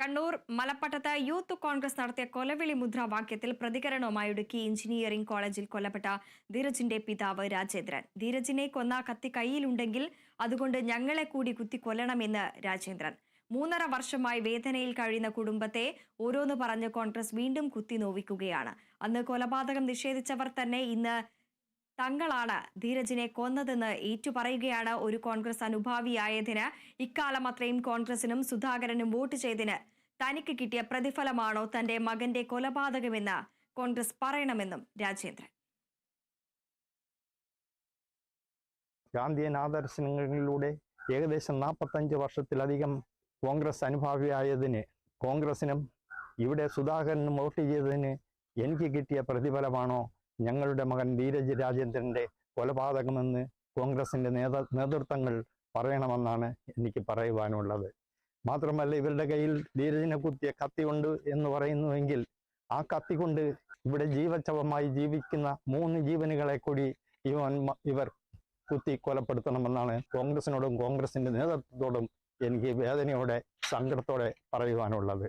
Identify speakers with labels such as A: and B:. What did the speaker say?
A: Kannur മലപ്പട്ടത്ത് youth Congress നടത്തിയ കൊലവിളി മുദ്രാവാക്യത്തിൽ പ്രതികരണവുമായി ഇടുക്കി എഞ്ചിനീയറിംഗ് കോളേജിൽ കൊല്ലപ്പെട്ട ധീരജിന്റെ പിതാവ് രാജേന്ദ്രൻ. ധീരജിനെ കൊന്ന കത്തി കയ്യിലുണ്ടെങ്കിൽ അതുകൊണ്ട് ഞങ്ങളെ കൂടി കുത്തി കൊല്ലണമെന്ന് രാജേന്ദ്രൻ. മൂന്നര വർഷമായി വേദനയിൽ കഴിയുന്ന കുടുംബത്തെ ഓരോന്ന് പറഞ്ഞ് കോൺഗ്രസ് വീണ്ടും കുത്തി നോവിക്കുകയാണ് അന്ന് കൊലപാതകം നിഷേധിച്ചവർ തന്നെ ഇന്ന് തങ്ങളാണ് ധീരജിനെ കൊന്നതെന്ന് ഏറ്റുപറയുകയാണ് ഒരു കോൺഗ്രസ് അനുഭാവിയായതിന്. ഇക്കാലം അത്രയും കോൺഗ്രസിനും സുധാകരനും വോട്ട് ചെയ്തതിന് തനിക്ക് കിട്ടിയ പ്രതിഫലമാണോ തന്റെ മകന്റെ കൊലപാതകമെന്ന് കോൺഗ്രസ് പറയണമെന്നും രാജേന്ദ്രൻ.
B: ഗാന്ധിയൻ ആദർശങ്ങളിലൂടെ ഏകദേശം നാൽപ്പത്തഞ്ച് വർഷത്തിലധികം കോൺഗ്രസ് അനുഭാവിയായതിന് കോൺഗ്രസിനും ഇവിടെ സുധാകരനും വോട്ട് ചെയ്തതിന് എനിക്ക് കിട്ടിയ പ്രതിഫലമാണോ ഞങ്ങളുടെ മകൻ ധീരജ് രാജേന്ദ്രന്റെ കൊലപാതകമെന്ന് കോൺഗ്രസിന്റെ നേത നേതൃത്വങ്ങൾ പറയണമെന്നാണ് എനിക്ക് പറയുവാനുള്ളത്. മാത്രമല്ല ഇവരുടെ കയ്യിൽ ധീരജിനെ കുത്തിയ കത്തി ഉണ്ട് എന്ന് പറയുന്നുവെങ്കിൽ ആ കത്തി കൊണ്ട് ഇവിടെ ജീവച്ചവമായി ജീവിക്കുന്ന മൂന്ന് ജീവനുകളെ കൂടി ഇവൻ ഇവർ കുത്തി കൊലപ്പെടുത്തണമെന്നാണ് കോൺഗ്രസിനോടും കോൺഗ്രസിന്റെ നേതൃത്വത്തോടും എനിക്ക് വേദനയോടെ സങ്കടത്തോടെ പറയുവാനുള്ളത്.